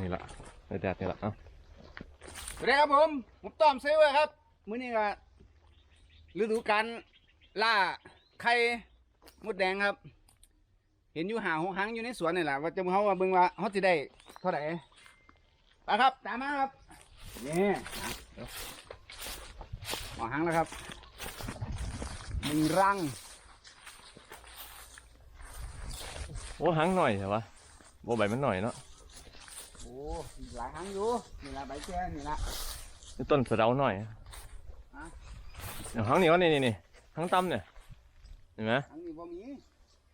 นี่ละในแดดนี่ละเอ้าสวัสดีครับผมผมต้อมซื้อไว้ครับมื้อนี้ก็ฤดูกาลล่าไข่มดแดงครับ เห็นอยู่หาหงหางอยู่ในสวนนี่แหละว่าจะมาเขาว่าเบิ่งว่าเขาจะได้เท่าไหร่ไปครับตามมาครับนี่เดี๋ยวหอหางแล้วครับหนึ่งรังโอ้หางหน่อยเหรอวะโบใบมันหน่อยเนาะโอ้มี หลายหางอยู่นี่ละใบแก่นี่ละนี่ต้นสะเดาหน่อยฮะเอาหางนี่วะนี่นี่นี่หางต่ำเนี่ยเห็นไหมหางนี่บ่มี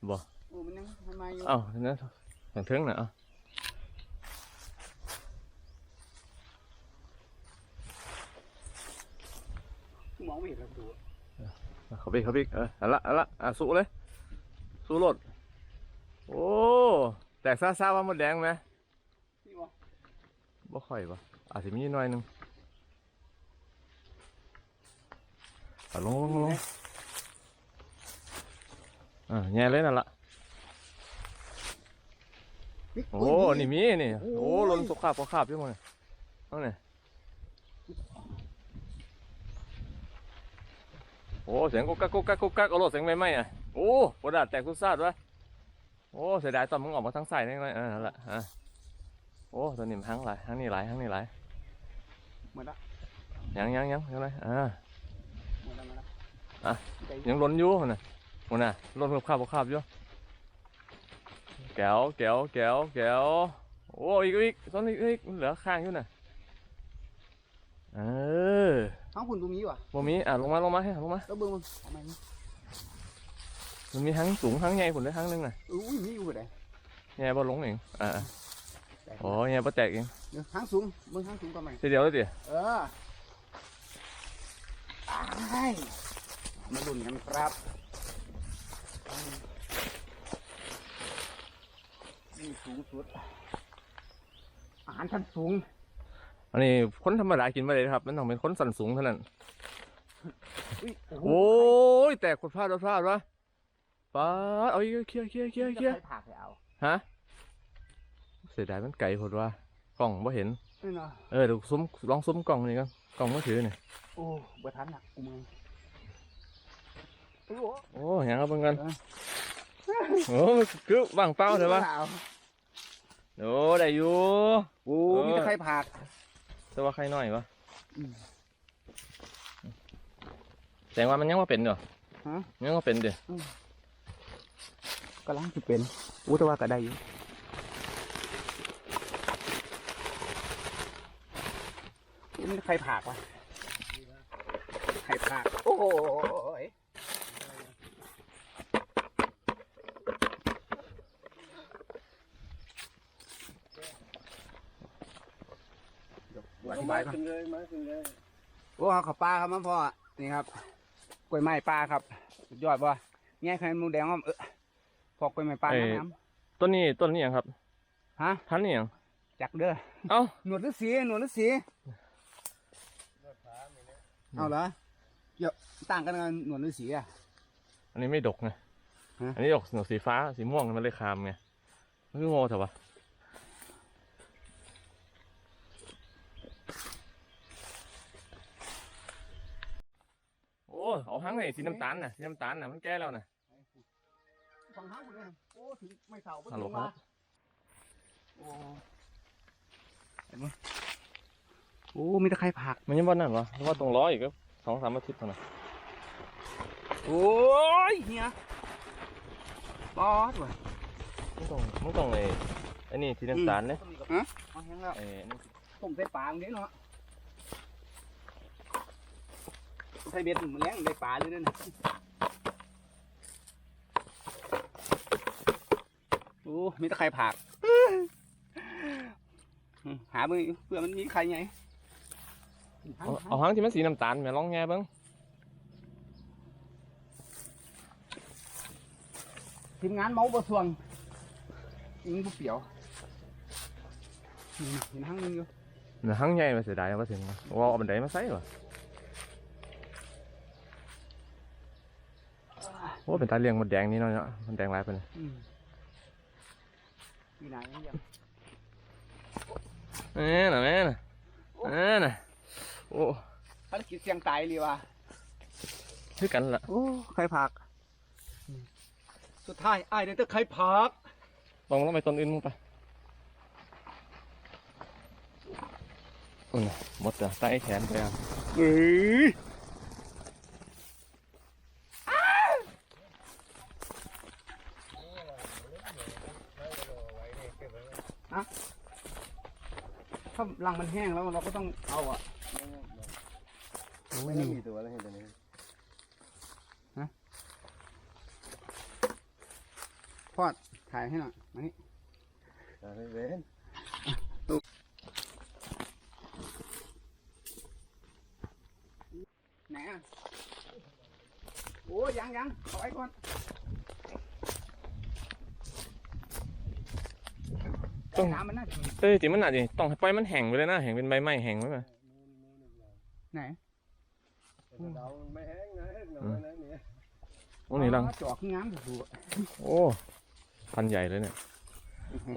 บ่โอ้มันยังมันมาอยู่เอ้าเห็นไหมทางเทิงน่ะเอ้ามองไม่เห็นแล้วดูเขาไปเขาไปเออเอาละเอาละอะสู้เลย สู้รถโอ้ แตกซ่าซ่าว่าหมดแดงไหมนี่บ่ บ่ค่อยปะอาจจะมีนิดหน่อยหนึงเอาลงลงลงอ่าแง่เลยนั่นละโอ้นี่มีนี่โอ้หล่นสกขาบสกขาบอยู่มั้งเอาเนี่ยโอ้เสียงกุ๊กกักกุ๊กกักกุ๊กกักเอารถเสียงไม่ไหมอะโอ้ปวดดาดแตกทุกซาดวะโอ้เสียดายตอนมึงออกมาทั้งใส่นี่เลยเออนั่นแหละอะ โอ้ตัวนี้มันทั้งหลายทั้งนี้หลายทั้งนี้หลายหมดละยังยังยังยังไงอ่าหมดละหมดละอะใจยังล้นอยู่หั่นน่ะมันน่ะล้นกับข้าวกับข้าวอยู่แก้วแก้วแก้วแก้วโอ้อีกอีกต้นอีกอีกมันเหลือข้างอยู่น่ะเออห้างคุณตรงนี้ว่ะบ่มีอะลงมาลงมาให้ลงมาแล้วเบิ่งมันเอามานี่มันมีทั้งสูงทั้งใหญ่ผลได้ทั้งหนึงน่ะอุ้ยมีอยู่บ่ได้ใหญ่บ่ลงเองอ่า แตกโอ้ใหญ่บ่แตกเองเดี๋ยวหางสูงเบิ่งหางสูงก่อนไหมทีเดียวเลยดิเอออ้ายมาลุ้นกันครับนี่สูงสุด อาหารชั้นสูง อันนี้คนธรรมดากินไม่ได้ครับ มันต้องเป็นคนสันสูงเท่านั้นอุ้ยโอ้โหโอ้ย แตกคนพลาดพลาดวะป้าดเอาอีกเคลียร์เคลียร์เคลียร์เคลียร์จะไปผ่าไปเอาฮะ เสียดายมันไกลพอดว่ากล่องบ่เห็น นี่เนาะเออเดี๋ยวซุ้มลองซุ้มกล่องนี่กันกล่องมือถือนี่โอ้บ่ทันอะกูมึงโอ้โหโอ้ยังเอาเบิ่งกันเออโอ้คือว่างเปล่าเถอะวะเอาโอ้ได้อยู่โอ้เออมีแต่ใครผักแต่ว่าใครน้อยวะอืมแสดงว่ามันยังว่าเป็นเด้อฮะยังว่าเป็นเด้อกำลังจะเป็นอู้แต่ว่าก็ได้อยู่ นี่มันใครผักวะใครผักโอ้โหยเดี๋ยวอธิบายก่อนขึ้นเลยมาขึ้นเลยโอ้เอาข้าวปลาครับมันพ่อ นี่ครับกล้วยไม้ปลาครับสุดยอดป่ะแง่ไข่หมูแดงว่าเออพอกล้วยไม้ปลาน้ำต้นนี้ต้นนี้หยังครับ ฮะ พันนี่หยังจักเด้อ เอ้า หนวดฤาษีหนวดฤาษี เอาเหรอเดี๋ยวต่างกันกับหนวดฤาษีอะ อันนี้ไม่ดกไงฮะ อันนี้ดอกสีฟ้าสีม่วงมันเลยคามไงมันคือโง่เถอะวะโอ้เอาหางไหนสีน้ำตาลน่ะสีน้ำตาลน่ะมันแก่แล้วน่ะฟังห้างหมดเลยโอ้ถึงไม่เสาฮัลโหลครับ โอ้เห็นไหม โอ้ มีแต่ใครผักมันยังวันนั่นวะเพราะว่าตรงล้ออีกก็สองสามอาทิตย์เท่านั้นโอ้ยเฮียบอสว่ะมึงต้องมึงต้องไอ้ไอ้นี่สีน้ำตาลเนี่ยฮะเอาแห้งแล้วไอ้นี่ผมใส่ปลาเด้เนาะใส่เบ็ดมันแรงได้ปลาเลยเด้อนะโอ้มีแต่ใครผักอืมหาเบิ่งเพื่อมันมีใครไง เอาเอาหางที่มันสีน้ำตาลแม่ลองแง่เบิ้งทีมงานเมาบ่สวงยิงบ่เปียวนี่เห็นห้างนึงอยู่เนื้อหางใหญ่มาเสียดายมาถึงว่าเอาบันไดมาใส่วะโอ้เป็นตาเลี้ยงมดแดงนี่เนาะเนาะมันแดงหลายไปเลยอืมมีไหนยังยังแม่น่ะแม่น่ะแม่น่ะ โอ้ภารกิจเสี่ยงตายเลยว่ะคือกันล่ะโอ้ใครผัก สุดท้ายไอ้ายเดี๋ยวจะใครผักลองลงไปต้นอื่นมึงไปอุ่นน่ะหมดจ้ะใต้แขนไปอะเอ้ยถ้ารังมันแห้งแล้วเราก็ต้องเอาอะ ไม่มีตัวแล้วเห็นตัวนี้พอดถ่ายให้หน่อยมานี่อ่าไม่เว้นไหนอะโอ้ยังยังเอาไว้ก่อนต้องน้ำมันน่าจะเอ้ยจริงมันอาจจะต้องให้ปล่อยมันแห้งไปเลยนะแห้งเป็นใบไม้แห้งไว้ไหมไหน เราไม่แห้งนะหน่อยนะเนี่ยโอ้นี่ลังจอกงามถูกโอ้พันใหญ่เลยเนี่ย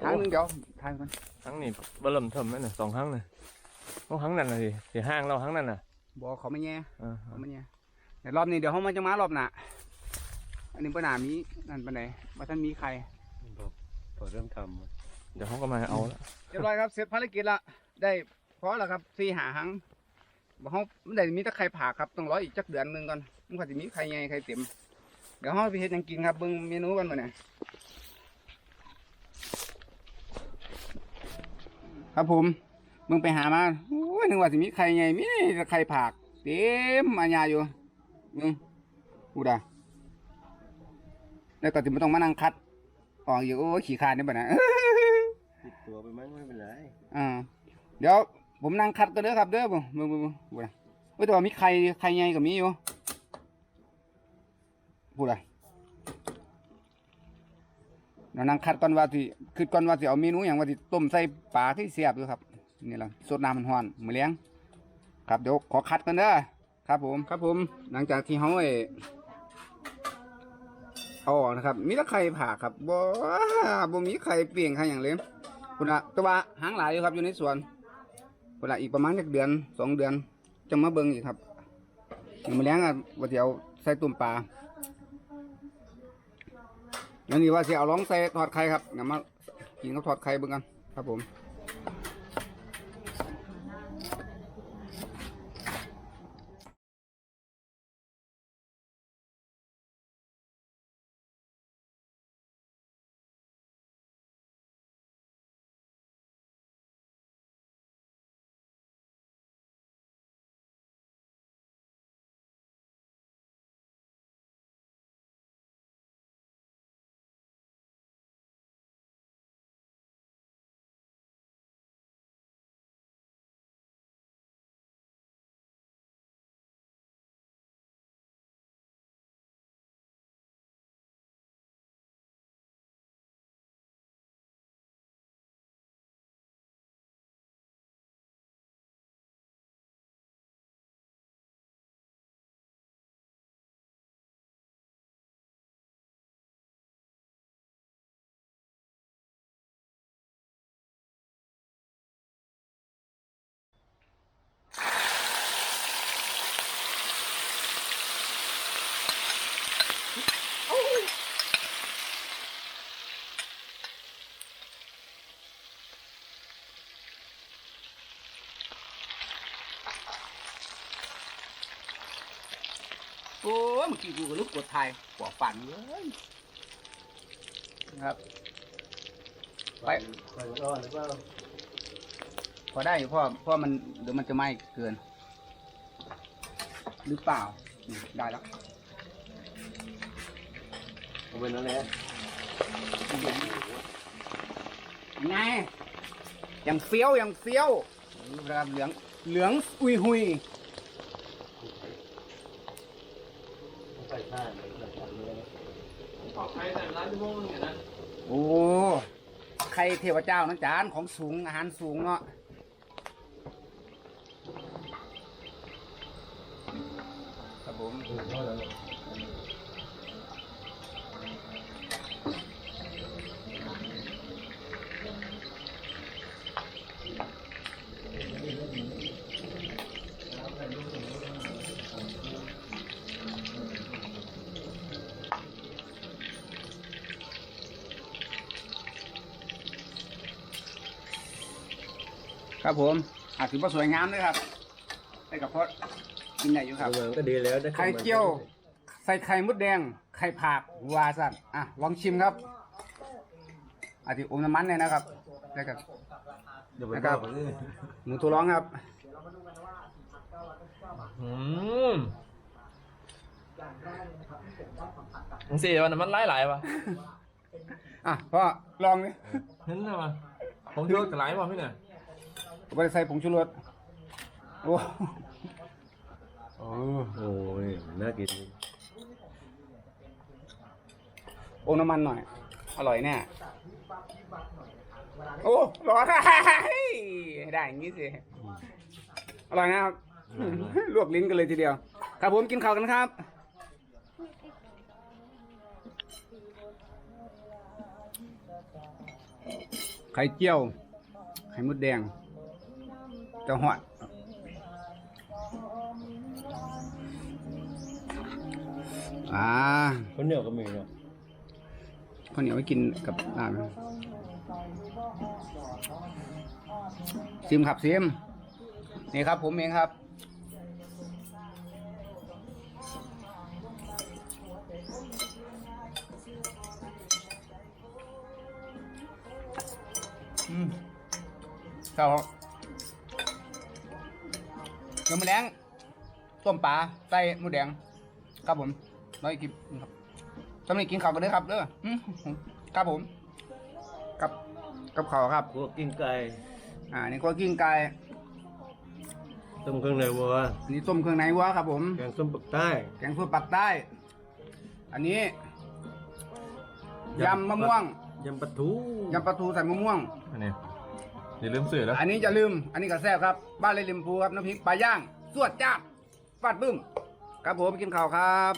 ทางหนึงเดี๋ยวถ่ายก่อนทั้งนี้เบิ่มเทิมนั่นน่ะสองครั้งน่ะโอ้ครั้งนั้นน่ะสิสิห้างเราครั้งนั้นน่ะบอกเขาไม่แย่อ่าเขาไม่แย่เดี๋ยวรอบนี้เดี๋ยวเขามาจะมารอบหน้าอันนี้ปัญหามีนั่นปัญไหนว่าท่านมีใครพอเริ่มทเดี๋ยวเขาก็มาเอาแล้วเรียบร้อยครับเสร็จภารกิจละได้พอแล้วครับสี่หาหังบอก เขาไม่ได้มีแต่ไข่ผ่าครับต้องรออีกจักเดือนหนึ่งก่อนมันก็จะมีไข่ใหญ่ไข่เต็ม เดี๋ยวเขาไปเฮ็ดหยังกินครับเบิ่งเมนูกันมาเนี่ยครับผมมึงไปหามาโอ้ยนึกว่าสิมีไข่ใหญ่มีแต่ไข่ผากเต็มอันยาอยู่มึงกูด่าแล้วก็จะไม่ต้องมานั่งคัดออกอยู่โอ้ยขี้คร้านนี่บ่นะำติดตัวไปมั้งไม่เป็นไร อ่าเดี๋ยว ผมนั่งคัดกันเด้อครับเด้อบ่บ่บ่บ่บ่นะเอ้ยแต่ว่ามีไข่ไข่ใหญ่ก็มีอยู่พูดอะไรเรานั่งคัดก่อนว่าสิคือก่อนว่าสิเอาเมนูอย่างว่าสิต้มใส่ปลาที่เสียบอยู่ครับนี่ล่ะสดน้ำมันร้อนมื้อเลี้ยง ครับเดี๋ยวขอคัดกันเด้อครับ ผมครับ ผม หลังจากที่เฮาไอ้เอาออกนะครับ มีแต่ไข่ผ่าครับบ่บ่มีไข่เปลี่ยงไข่อย่างเลยคุณละแตัวาหางหลายอยู่ครับอยู่ในสวน เวลาอีกประมาณสักเดือนสองเดือนจะมาเบิ่งอีกครับถึงมาเลี้ยงอะว่าจะเอาใส่ตุ่มปลาแล้วนี่ว่าจะเอาลองใส่ทอดไข่ครับเดี๋ยวมากินกับทอดไข่เบิ่งกันครับผมโอ้ย เมื่อกี้กูก็ลุกกดไทยปวกปั่นเลยนะครับ ไป ไปร้อนหรือเปล่าพอได้อยู่พ่อเพราะมันเดี๋ยวมันจะไหม้เกิน หรือเปล่าอืมได้แล้วเอาเป็นอะไรไงยังเฟี้ยวยังเฟี้ยวนะครับเหลืองเหลืองอุยหุย ใส่ผ้าเลยใส่ผ้าเลย ใครแต่ร้านชั่ว โมงนึงนะโอ้ใครเทวเจ้านะจานของสูงอาหารสูงเนาะครับผม ครับผมอาจถือว่าสวยงามด้วยครับได้กับพอดกินใหญ่อยู่ครับเหมือนก็ดีแล้วด้ไข่เจียว ใส่ไข่มดแดง ไข่ผักวาสันอะลองชิมครับอาจจะอมน้ำมันเนี่ยนะครับได้กับเดี๋ยวไปนะครับบอกเลยหมูตัวร้องครับอืมมึงสิวันนั้นมันไล่หลายวะอะพ่อลองดิเห็นไหมวะผมที่รถกับหลายวะพี่เนี่ย ผมไปใส่ผงชูรสโอ้โอ้โอ้ยน่ากินอมน้ำมันหน่อย อร่อยแน่โอ้ร้อนได้อย่างนี้สิ อร่อยนะครับ ลวกลิ้นกันเลยทีเดียว ครับผมกินข้าวกันครับ ไข่เจียว ไข่มดแดงเจ้าหอดอ่าคนเหนียวก็มีเนาะข้าวเหนียวไว้กินกับลาบซิมครับซิมนี่ครับ ผมเองครับอืมครับ ผมเนื้อมะแรงต้มปลาใส่หมูแดง ครับผมน้อยกินครับสำหรับกินข้าวกันเด้อครับเด้ออืมครับผม กับกับข้าวครับ พวกกินไก่อ่านี่ก็กิ้งไก่ต้มเครื่องในวัวอันนี้ต้มเครื่องในวัวครับผม แกงส้มปักใต้ แกงส้มปักใต้ อันนี้ยำมะม่วงยำปลาทูยำปลาทูใส่มะม่วงอันนี้ อย่าลืมสื่อแล้วอันนี้จะลืม อันนี้ก็แซ่บครับ บ้านเลยริมพูครับน้ำพริกปลาย่างสวดจ้าบฟาดบึ้ม ครับผมกินข้าวครับ